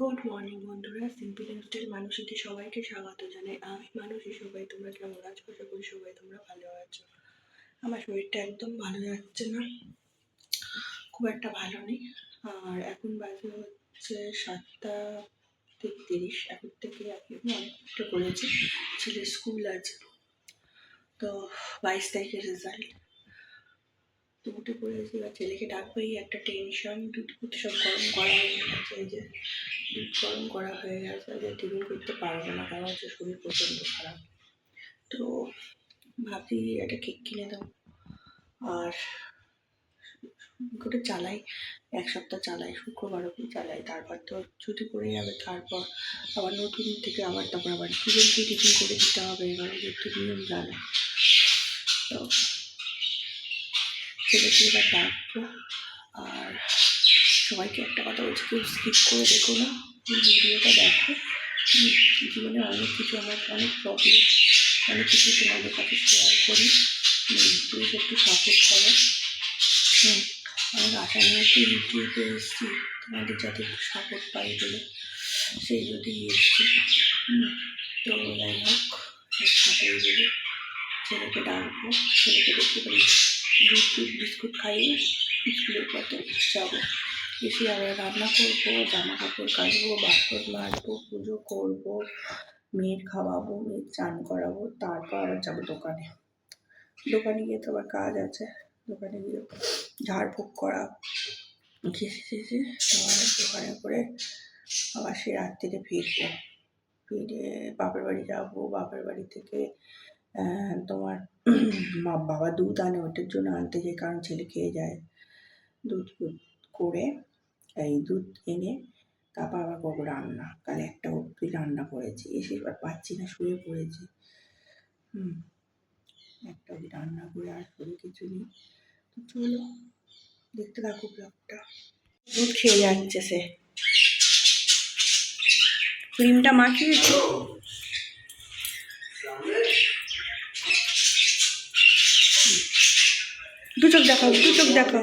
Good morning বন্ধুরা, simple lifestyle মানুষীতে সবাইকে স্বাগত জানাই। আমি মানুষই সবাই তোমরা কেমন আছো? আশা করি সবাই তোমরা ভালো আছো। আমার শরীরটা একদম ভালো যাচ্ছে না, খুব একটা ভালো নেই। আর এখন বাজে হচ্ছে সাতটা তেত্রিশ, এখন থেকে এখন অনেক কষ্ট করেছি। ছেলের স্কুল আছে, তো বাইশ তারিখের রেজাল্ট তো উঠে পড়েছি এবার ছেলেকে ডাকবেই একটা টেনশন দুধ ফুট সব গরম করা হয়ে গেছে, এই যে দুধ গরম করা হয়ে গেছে, যে টিফিন করতে পারব না, কারণ হচ্ছে শরীর প্রচণ্ড খারাপ। তো ভাবছি একটা কেক কিনে দেবো আর করে চালাই, এক সপ্তাহ চালাই শুক্রবার অব্দি চালাই, তারপর তো ছুটি পড়ে যাবে, তারপর আবার নতুন থেকে আবার তারপর আবার টিফিনকে টিফিন করে দিতে হবে, এবারে নিয়ম জানে? তো ছেলেকে এবার ডাকবো। আর সবাইকে একটা কথা বলছি, কেউ স্কিপ করে দেখো না। ভিডিওটা দেখো। জীবনে অনেক কিছু, আমার অনেক প্রবলেম অনেক কিছু তোমাদের কাছে শেয়ার করি। প্লিজ একটু সাপোর্ট করো। হুম অনেক আশা নিয়ে একটু ইউটিউবে এসেছি, তোমাদের যাতে একটু সাপোর্ট পাই বলে। সেই জন্যই এসেছি। তো যাই হোক ছেলেকে ডাকবো, ছেলেকে দেখতে পারি টুধ বিস্কুট খাইয়ে স্কুলের পথে যাব। এসে আবার রান্না করব জামা কাপড় কাচবো, বাসন মাজবো, পুজো করব, মেয়ের খাওয়াবো, মেয়ের চান করাবো, তারপর আবার যাব দোকানে। দোকানে গিয়ে তো আবার কাজ আছে। দোকানে গিয়ে ঝাড়ফুঁক করা ঘেসে ঘেসে আবার দোকানে করে আবার সে রাত্রিরে ফিরবো। ফিরে বাপের বাড়ি যাব, বাপের বাড়ি থেকে তোমার মা বাবা দুধ আনে, ওটার জন্য আনতে যায় কারণ ছেলে খেয়ে যায়। দুধ করে এই দুধ এনে তারপর আবার করব রান্না। কাল একটা অব্দি রান্না করেছি, এসে এবার পাচ্ছি না, শুয়ে পড়েছি। হুম, একটা অব্দি রান্না করে আর করে কিছু নেই। তো চলো, দেখতে থাকো ব্লগটা। দুধ খেয়ে যাচ্ছে সে। ক্রিমটা মাখিয়েছি? দু চোখ দেখাও দু চোখ দেখাও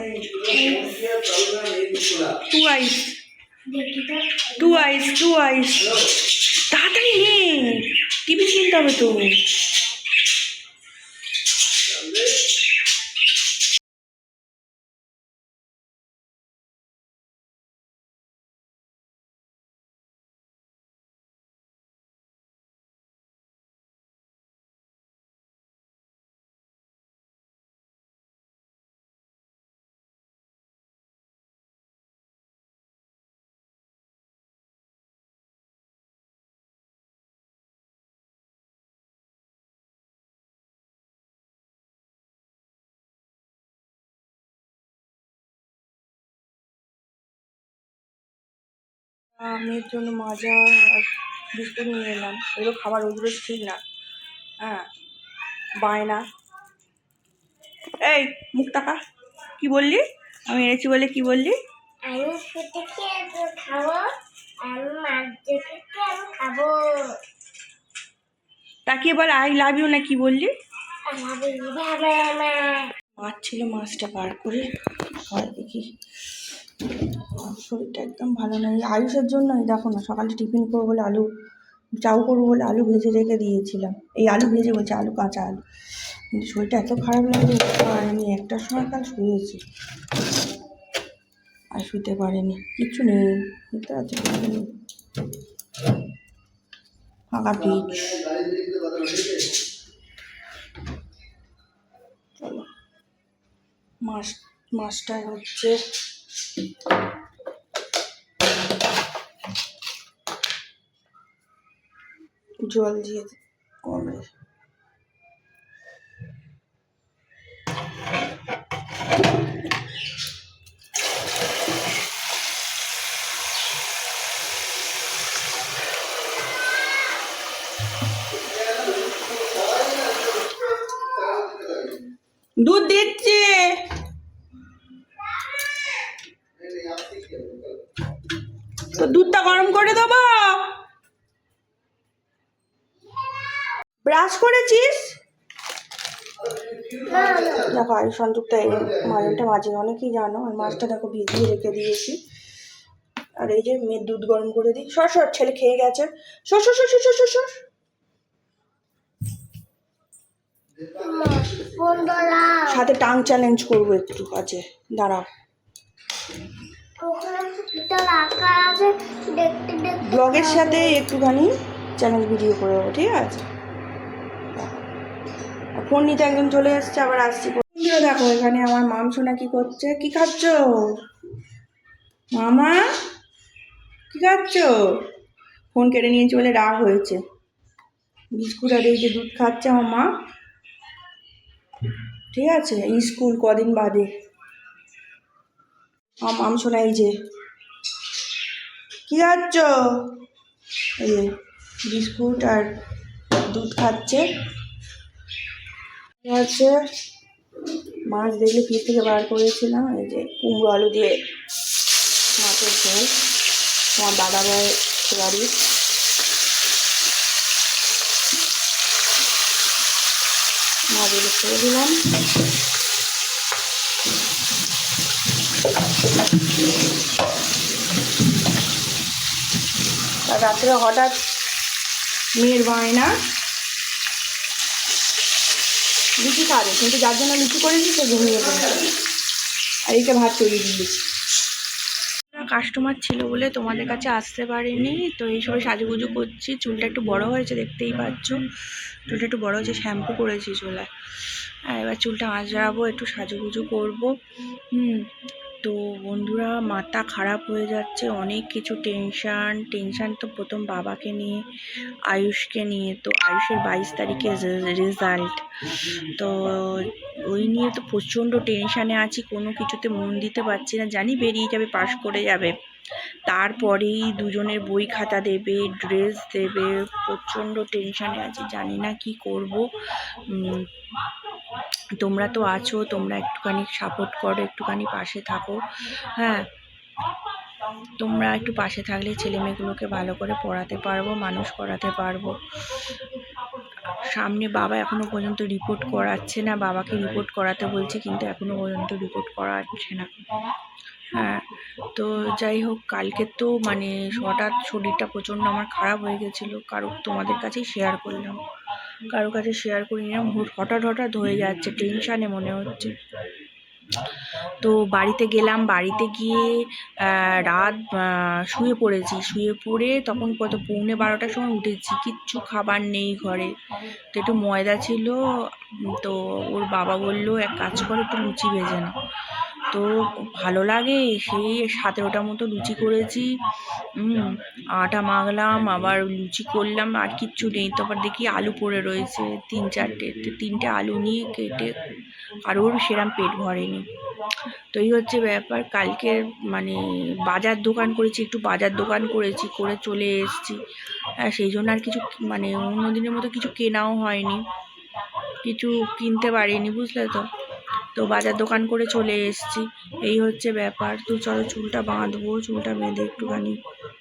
two eyes two eyes two eyes তাড়াতাড়ি নে। টিভি কিনতে হবে তো। মেয়ের জন্য মাজা আর বিস্কুট নিয়ে এলাম। এগুলো খাবার ওইগুলো ঠিক না। হ্যাঁ বায়না। এই মুখ টাকা কি বললি? আমি এনেছি বলে কি বললি? আমি সেটাকে একটু খাব? আমি মাছ আমি খাব? তাকিয়ে বল আই লাভ ইউ না কি বললি? মাছ ছিল মাছটা বার করে। হয়, দেখি। শরীরটা একদম ভালো নয় এই আয়ুষের জন্যই, দেখো না, সকালে টিফিন করব বলে আলু, চাউ করব বলে আলু ভেজে রেখে দিয়েছিলাম। এই আলু ভেজে বলছে, আলু, কাঁচা আলু। কিন্তু শরীরটা এত খারাপ লাগছে আর আমি একটার সময় কাল শুয়েছি। আর শুতে পারিনি, কিচ্ছু নেই। কিছু নেই। ফাঁকা পিচ। চলো মাছ মাছটা হচ্ছে। জল দিয়ে কমে দুধ দিচ্ছে তো দুধটা গরম করে দেবো ব্রাশ করেছিস আয়ুষ সন্তুকটা এই মাজনটা মাঝে, অনেকেই জানো, আর মাছটা দেখো ভিজিয়ে রেখে দিয়েছি। আর এই যে মেয়ের দুধ গরম করে দিই। সর সর, ছেলে খেয়ে গেছে। সর সর সর সর সর সর সর। সাথে টাং চ্যালেঞ্জ করব একটু, আছে, দাঁড়াও। ব্লগের সাথে একটুখানি চ্যালেঞ্জ ভিডিও করে দেবো, ঠিক আছে? ফোন নিতে একজন চলে এসছে, আবার আসছি। বন্ধুরা দেখো, এখানে আমার মাম সোনা কি করছে? কি খাচ্ছ? মামা? কি খাচ্ছ? ফোন কেটে নিয়ে চলে রাগ হয়েছে। বিস্কুট আর এই যে দুধ খাচ্ছে আমার মা। ঠিক আছে স্কুল কদিন বাদে। আমার মাম সোনা এই যে। কি খাচ্ছ? এই বিস্কুট আর দুধ খাচ্ছে। হচ্ছে মাছ দেখলে ফ্রিজ থেকে বার করেছিলাম, এই যে কুমড়ো আলু দিয়ে মাছের ঝোল। আমার দাদা ভাই বাড়ি মাছগুলো ছেড়ে দিলাম। রাত্রে হঠাৎ মেয়ের বায়না। লুচি খাবে কিন্তু যার জন্য লুচি করেছি, সে ঘুমিয়ে পড়েছে আর এইটা ভাত তৈরি দিয়ে কাস্টমার ছিল বলে তোমাদের কাছে আসতে পারিনি, তো এই সময় সাজুগুজু করছি। চুলটা একটু বড় হয়েছে, দেখতেই পাচ্ছ। চুলটা একটু বড় হয়েছে শ্যাম্পু করেছি চুলায়। আর এবার চুলটা আঁচড়াবো একটু সাজুগুজু করব। হুম তো বন্ধুরা, মাথা খারাপ হয়ে যাচ্ছে, অনেক কিছু টেনশান টেনশান তো প্রথম বাবাকে নিয়ে, আয়ুষকে নিয়ে, তো আয়ুষের বাইশ তারিখে রেজাল্ট তো ওই নিয়ে তো প্রচণ্ড টেনশানে আছি, কোনো কিছুতে মন দিতে পারছি না, জানি বেরিয়ে যাবে পাশ করে যাবে। তারপরেই দুজনের বই খাতা দেবে, ড্রেস দেবে, প্রচণ্ড টেনশানে আছি, জানি না কি করব। তোমরা তো আছো, তোমরা একটুখানি সাপোর্ট করো, একটুখানি পাশে থাকো। হ্যাঁ তোমরা একটু পাশে থাকলে ছেলেমেয়েগুলোকে ভালো করে পড়াতে পারব, মানুষ করাতে পারব। সামনে বাবা এখনও পর্যন্ত রিপোর্ট করাচ্ছে না। বাবাকে রিপোর্ট করাতে বলছে, কিন্তু এখনও পর্যন্ত রিপোর্ট করাচ্ছে না। হ্যাঁ তো যাই হোক, কালকে তো মানে হঠাৎ শরীরটা প্রচণ্ড আমার খারাপ হয়ে গেছিল। কারও তোমাদের কাছেই শেয়ার করলাম। কারও কাছে শেয়ার করি না হঠাৎ হঠাৎ হয়ে যাচ্ছে টেনশানে মনে হচ্ছে। তো বাড়িতে গেলাম, বাড়িতে গিয়ে রাত শুয়ে পড়েছি। শুয়ে পড়ে তখন কত, পৌনে বারোটার সময় উঠেছি। কিচ্ছু খাবার নেই ঘরে। তো একটু ময়দা ছিল, তো ওর বাবা বলল, এক কাজ করে, একটু লুচি ভেজে না তো ভালো লাগে, সেই সতেরোটা মতো লুচি করেছি। আটা মাখলাম, আবার লুচি করলাম, আর কিচ্ছু নেই। তো আবার দেখি আলু পড়ে রয়েছে, তিন চারটে, তিনটে আলু নিয়ে কেটে কারোর সেরম পেট ভরেনি। তো এই হচ্ছে ব্যাপার। কালকে মানে বাজার দোকান করেছি, একটু বাজার দোকান করেছি, করে চলে এসেছি। আর সেই জন্য আর কিছু মানে অন্য দিনের মতো কিছু কেনাও হয়নি। কিছু কিনতে পারিনি, বুঝলে তো? তো বাজার দোকান করে চলে এসেছি। এই হচ্ছে ব্যাপার। তো চলো চুলটা বাঁধবো, চুলটা বেঁধে একটুখানি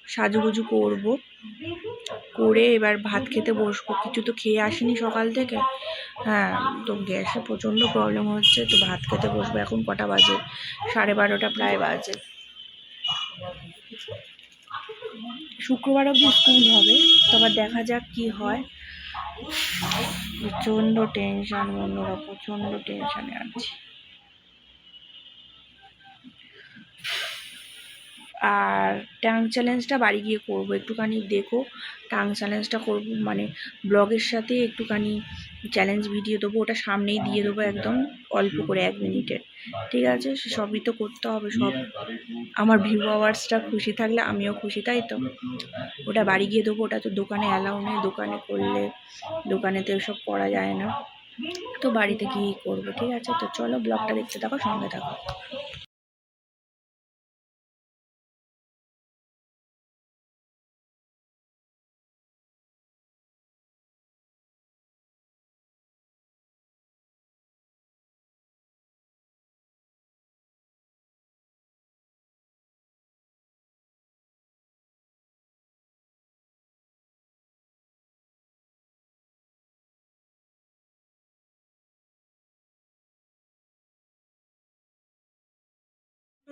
সাজুগুজু করব। করে এবার ভাত খেতে বসবো। কিছু তো খেয়ে আসিনি সকাল থেকে। হ্যাঁ তো গ্যাসে প্রচণ্ড প্রবলেম হচ্ছে, তো ভাত খেতে বসবো এখন কটা বাজে? সাড়ে বারোটা প্রায় বাজে। শুক্রবার অব্দি স্কুল হবে, তো আবার দেখা যাক কি হয়। প্রচণ্ড টেনশন বন্ধুরা, প্রচণ্ড টেনশনে আছি। আর টাং চ্যালেঞ্জটা বাড়ি গিয়ে করব, একটুখানি দেখো। টাং চ্যালেঞ্জটা করব মানে ব্লগের সাথে একটুখানি চ্যালেঞ্জ ভিডিও দেবো, ওটা সামনেই দিয়ে দেবো একদম অল্প করে এক মিনিটের ঠিক আছে? সবই তো করতে হবে, সব আমার ভিউ আওয়ার্সটা খুশি থাকলে আমিও খুশি, তাই তো? ওটা বাড়ি গিয়ে দেবো, ওটা তো দোকানে অ্যালাউ নেই, দোকানে করলে দোকানে তো এসব করা যায় না। তো বাড়িতে গিয়েই করব, ঠিক আছে? তো চলো ব্লগটা দেখতে থাকো, সঙ্গে থাকো।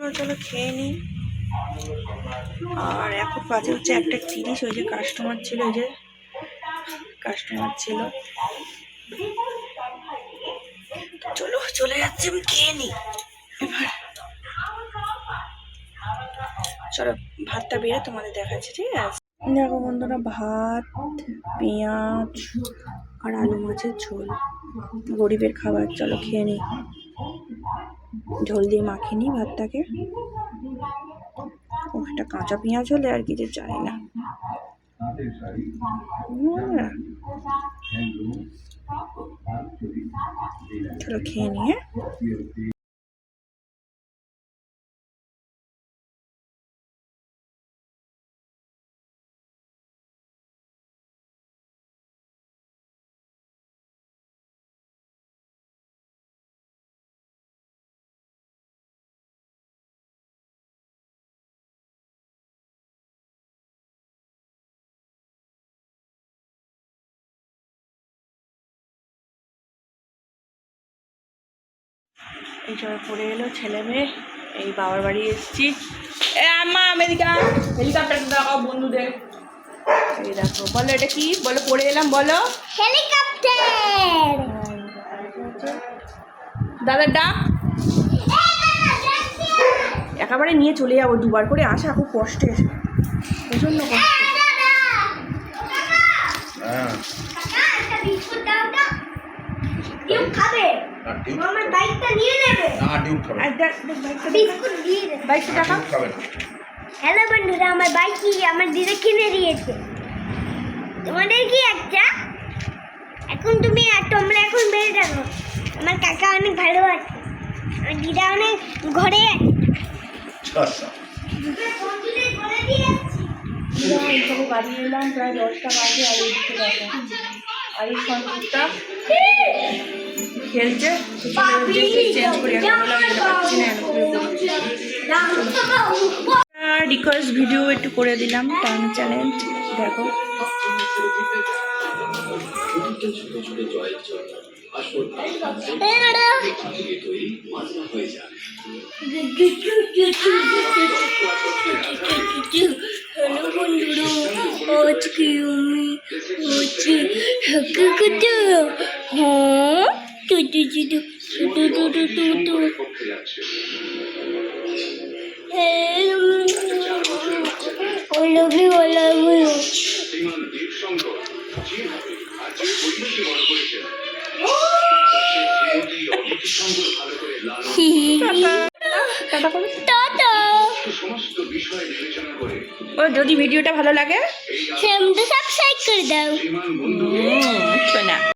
চলো চলো খেয়ে নিই। আর এখন বাজে হচ্ছে একটা তিরিশ, ওই যে কাস্টমার ছিল, ওই যে কাস্টমার ছিল। চলো, চলে যাচ্ছি, আমি খেয়ে নিই। এবার চলো, ভাতটা বেড়ে তোমাদের দেখাচ্ছি, ঠিক আছে? দেখো বন্ধুরা, ভাত, পেঁয়াজ আর আলু মাছের ঝোল। গরিবের খাবার, চলো খেয়ে নি ঝোল দিয়ে নিই ভাতটাকে। ও, একটা কাঁচা পেঁয়াজ হলে আর কিছু চাই না। চলো খেয়ে নিয়ে। এই সবে পড়ে এলো ছেলে মেয়ে এই বাবার বাড়ি এসেছি। এ আম্মা আমেরিকা হেলিকপ্টার দেখাও বন্ধুদের। এই দেখো বলো এটা কি? বলো পড়ে এলাম বলো। হেলিকপ্টার দাদার ডাক। একেবারে নিয়ে চলে যাব দুবার করে আসা খুব কষ্টের প্রচণ্ড কষ্ট। হ্যাঁ। খাবে? আমার বাইকটা নিয়ে নেবে? না ডিম খাবে আর দেখ দেখ বাইকটা বিস্কুট দিয়ে দেবে বাইকটা না, খাবে না। হ্যালো বন্ধুরা আমার বাইক কি আমার দিদা কিনে দিয়েছে। তোমাদের কি একটা? এখন তুমি তোমরা এখন বেড়ে থাকো। আমার কাকা অনেক ভালো আছে। আমার দিদা অনেক ঘরে আছে। আচ্ছা বন্ধুদের বলে দিয়েছি এইসবে বাড়ি এলাম প্রায় দশটা বাজে আর এই সঞ্চিতটা খেলছে চেঞ্জ করি এখন বললাম না রিকোয়েস্ট ভিডিও একটু করে দিলাম টাইম চ্যালেঞ্জ দেখো। হ্যালো বন্ধুরা আজকে আমি হচ্ছে হ্যাঁ? টু টু টু টু টু টু টু টু টু you, I love you. টাটা করো ও যদি ভিডিওটা ভালো লাগে সাবস্ক্রাইব করে দাও হুম,